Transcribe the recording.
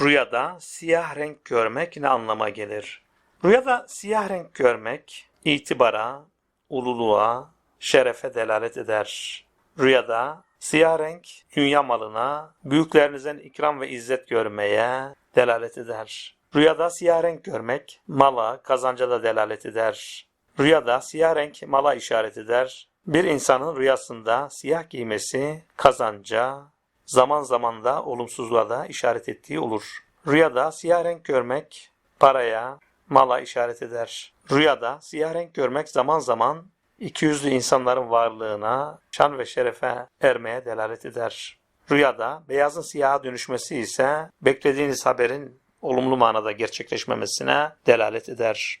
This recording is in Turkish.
Rüyada siyah renk görmek ne anlama gelir? Rüyada siyah renk görmek itibara, ululuğa, şerefe delalet eder. Rüyada siyah renk dünya malına, büyüklerinizden ikram ve izzet görmeye delalet eder. Rüyada siyah renk görmek mala, kazanca da delalet eder. Rüyada siyah renk mala işaret eder. Bir insanın rüyasında siyah giymesi kazanca, zaman zaman da olumsuzluğa da işaret ettiği olur. Rüyada siyah renk görmek paraya, mala işaret eder. Rüyada siyah renk görmek zaman zaman iki yüzlü insanların varlığına, şan ve şerefe ermeye delalet eder. Rüyada beyazın siyaha dönüşmesi ise beklediğiniz haberin olumlu manada gerçekleşmemesine delalet eder.